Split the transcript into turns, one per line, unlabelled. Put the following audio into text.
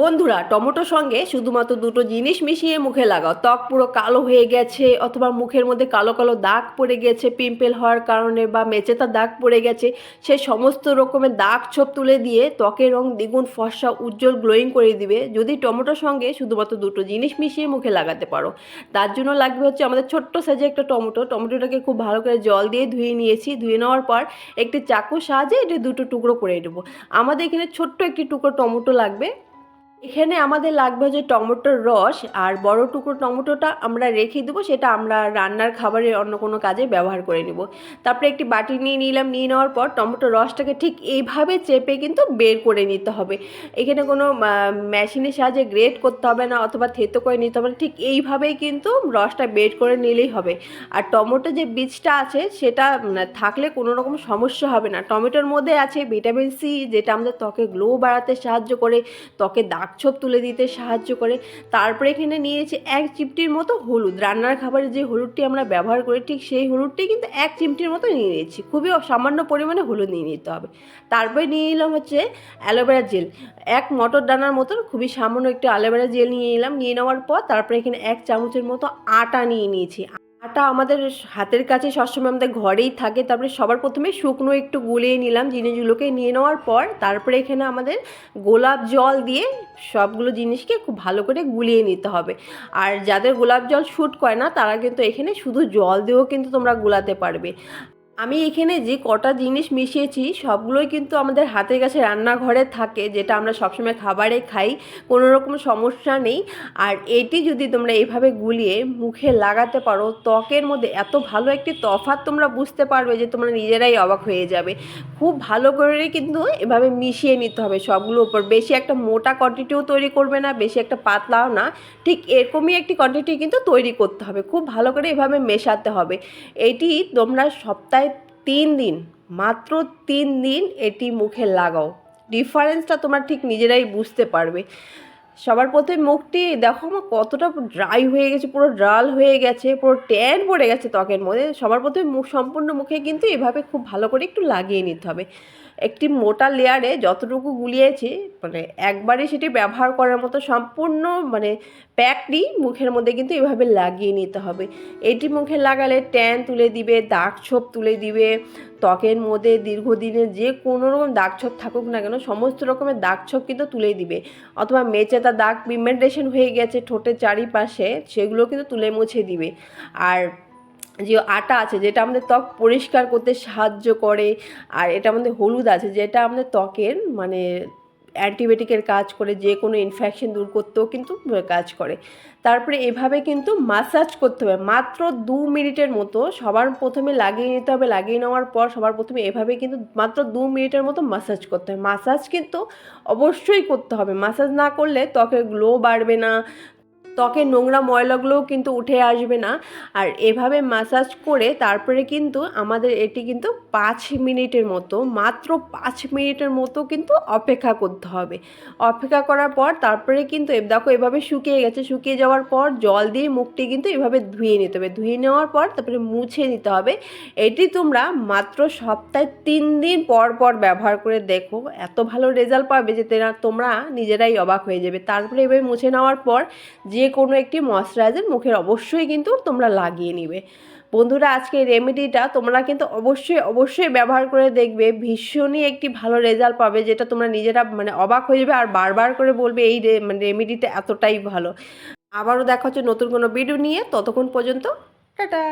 বন্ধুরা টমেটোর সঙ্গে শুধুমাত্র দুটো জিনিস মিশিয়ে মুখে লাগাও। ত্বক পুরো কালো হয়ে গেছে, অথবা মুখের মধ্যে কালো কালো দাগ পড়ে গেছে, পিম্পল হওয়ার কারণে বা মেচেতা দাগ পড়ে গেছে, সে সমস্ত রকমের দাগ ছোপ তুলে দিয়ে ত্বকের রং দ্বিগুণ ফর্সা, উজ্জ্বল গ্লোয়িং করে দিবে। যদি টমেটোর সঙ্গে শুধুমাত্র দুটো জিনিস মিশিয়ে মুখে লাগাতে পারো। তার জন্য লাগবে হচ্ছে আমাদের ছোট্ট সাইজে একটা টমেটো। টমেটোটাকে খুব ভালো করে জল দিয়ে ধুয়ে নিয়েছি। ধুয়ে নেওয়ার পর একটি চাকুর সাহায্যে এটা দুটো টুকরো করে নেব। আমাদের এখানে ছোট্ট একটি টুকরো টমেটো লাগবে। এখানে আমাদের লাগবে যে টমেটোর রস আর বড় টুকরো টমেটোটা আমরা রেখে দেবো, সেটা আমরা রান্নার খাবারের অন্য কোনো কাজে ব্যবহার করে নেব। তারপরে একটি বাটি নিয়ে নিলাম, নিয়ে নেওয়ার পর টমেটোর রসটাকে ঠিক এইভাবে চেপে কিন্তু বের করে নিতে হবে। এখানে কোনো মেশিনের সাহায্যে গ্রেট করতে হবে না অথবা থেতো করে নিতে হবে না, ঠিক এইভাবেই কিন্তু রসটা বের করে নিলেই হবে। আর টমেটো যে বীজটা আছে, সেটা থাকলে কোনো রকম সমস্যা হবে না। টমেটোর মধ্যে আছে ভিটামিন সি, যেটা আমাদের ত্বকে গ্লো বাড়াতে সাহায্য করে, ত্বকে দাগ ছোপ তুলে দিতে সাহায্য করে। তারপরে এখানে নিয়েছি এক চিমটির মতো হলুদ। রান্নার খাবারে যে হলুদটি আমরা ব্যবহার করি, ঠিক সেই হলুদটি কিন্তু এক চিমটির মতো নিয়ে নিয়েছি। খুবই সামান্য পরিমাণে হলুদ নিয়ে নিতে হবে। তারপরে নিয়ে নিলাম হচ্ছে অ্যালোভেরা জেল। এক মটর দানার মতন খুবই সামান্য একটু অ্যালোভেরা জেল নিয়ে নিলাম নিয়ে নেওয়ার পর তারপরে এখানে এক চামচের মতো আটা নিয়ে নিয়েছি। আটা আমাদের হাতের কাছে সবসময় আমাদের ঘরেই থাকে। তারপরে সবার প্রথমে শুকনো একটু গুলিয়ে নিলাম, জিনিসগুলোকে নিয়ে নেওয়ার পর তারপরে এখানে আমাদের গোলাপ জল দিয়ে সবগুলো জিনিসকে খুব ভালো করে গুলিয়ে নিতে হবে। আর যাদের গোলাপ জল শ্যুট করে না, তারা কিন্তু এখানে শুধু জল দিয়েও কিন্তু তোমরা গুলাতে পারবে। আমি এখানে যে কটা জিনিস মিশিয়েছি, সবগুলোই কিন্তু আমাদের হাতের কাছে রান্নাঘরে থাকে, যেটা আমরা সবসময় খাবারে খাই, কোনো রকম সমস্যা নেই। আর এটি যদি তোমরা এইভাবে গুলিয়ে মুখে লাগাতে পারো, ত্বকের মধ্যে এত ভালো একটি তফাৎ তোমরা বুঝতে পারবে যে তোমরা নিজেরাই অবাক হয়ে যাবে। খুব ভালো করে কিন্তু এভাবে মিশিয়ে নিতে হবে সবগুলো উপর। বেশি একটা মোটা কোয়ান্টিটিও তৈরি করবে না, বেশি একটা পাতলাও না। ঠিক এরকমই একটি কোয়ান্টিটি কিন্তু তৈরি করতে হবে। খুব ভালো করে এভাবে মেশাতে হবে। এটি তোমরা সপ্তাহে তিন দিন, মাত্র তিন দিন এটি মুখে লাগাও। ডিফারেন্সটা তোমার ঠিক নিজেরাই বুঝতে পারবে। সবার প্রথমে মুখটি দেখো আমার কতটা ড্রাই হয়ে গেছে, পুরো ড্রাল হয়ে গেছে, পুরো ট্যান পড়ে গেছে ত্বকের মধ্যে। সবার প্রথমে মুখ সম্পূর্ণ মুখে কিন্তু এভাবে খুব ভালো করে একটু লাগিয়ে নিতে হবে। একটি মোটা লেয়ারে যতটুকু গুলিয়েছি মানে একবারে সেটি ব্যবহার করার মতো সম্পূর্ণ মানে প্যাকটি মুখের মধ্যে কিন্তু এভাবে লাগিয়ে নিতে হবে। এটি মুখে লাগালে ট্যান তুলে দিবে দাগ ছোপ তুলে দিবে, ত্বকের মধ্যে দীর্ঘদিনের যে কোনো রকম দাগ ছোপ থাকুক না কেন, সমস্ত রকমের দাগ ছোপ কিন্তু তুলে দিবে। অথবা মেচে মেচেতা দাগ পিগমেন্টেশন হয়ে গেছে ঠোঁটের চারিপাশে, সেগুলো কিন্তু তুলে মুছে দিবে। আর যে আটা আছে, যেটা আমাদের ত্বক পরিষ্কার করতে সাহায্য করে, আর এটা আমাদের হলুদ আছে, যেটা আমাদের ত্বকের মানে অ্যান্টিবায়োটিকের কাজ করে, যে কোনো ইনফেকশন দূর করতেও কিন্তু কাজ করে। তারপরে এভাবে কিন্তু মাসাজ করতে হবে, মাত্র দু মিনিটের মতো সবার প্রথমে লাগিয়ে নিতে হবে, লাগিয়ে নেওয়ার পর সবার প্রথমে এভাবে কিন্তু মাত্র দু মিনিটের মতো মাসাজ করতে হবে। মাসাজ কিন্তু অবশ্যই করতে হবে মাসাজ না করলে ত্বকের গ্লো বাড়বে না ত্বকের নোংরা ময়লাগুলোও কিন্তু উঠে আসবে না। আর এভাবে মাসাজ করে তারপরে কিন্তু আমাদের এটি কিন্তু পাঁচ মিনিটের মতো, মাত্র পাঁচ মিনিটের মতো কিন্তু অপেক্ষা করতে হবে। অপেক্ষা করার পর তারপরে কিন্তু দেখো এভাবে শুকিয়ে গেছে, শুকিয়ে যাওয়ার পর জল দিয়ে মুখটি কিন্তু এভাবে ধুয়ে নিতে হবে। ধুয়ে নেওয়ার পর তারপরে মুছে নিতে হবে। এটি তোমরা মাত্র সপ্তাহে তিন দিন পর পর ব্যবহার করে দেখো। এত ভালো রেজাল্ট পাবে যে তোমরা নিজেরাই অবাক হয়ে যাবে। তারপরে এভাবে মুছে নেওয়ার পর যে কোনো একটি ময়শ্চারাইজার মুখের অবশ্যই কিন্তু তোমরা লাগিয়ে নিবে। বন্ধুরা আজকে রেমেডিটা তোমরা কিন্তু অবশ্যই অবশ্যই ব্যবহার করে দেখবে। ভীষণই একটি ভালো রেজাল্ট পাবে, যেটা তোমরা নিজেরা মানে অবাক হয়ে যাবে আর বারবার করে বলবে এই মানে রেমেডিটা এতটাই ভালো। আবারও দেখা হচ্ছে নতুন কোনো ভিডিও নিয়ে। ততক্ষণ পর্যন্ত, টাটা!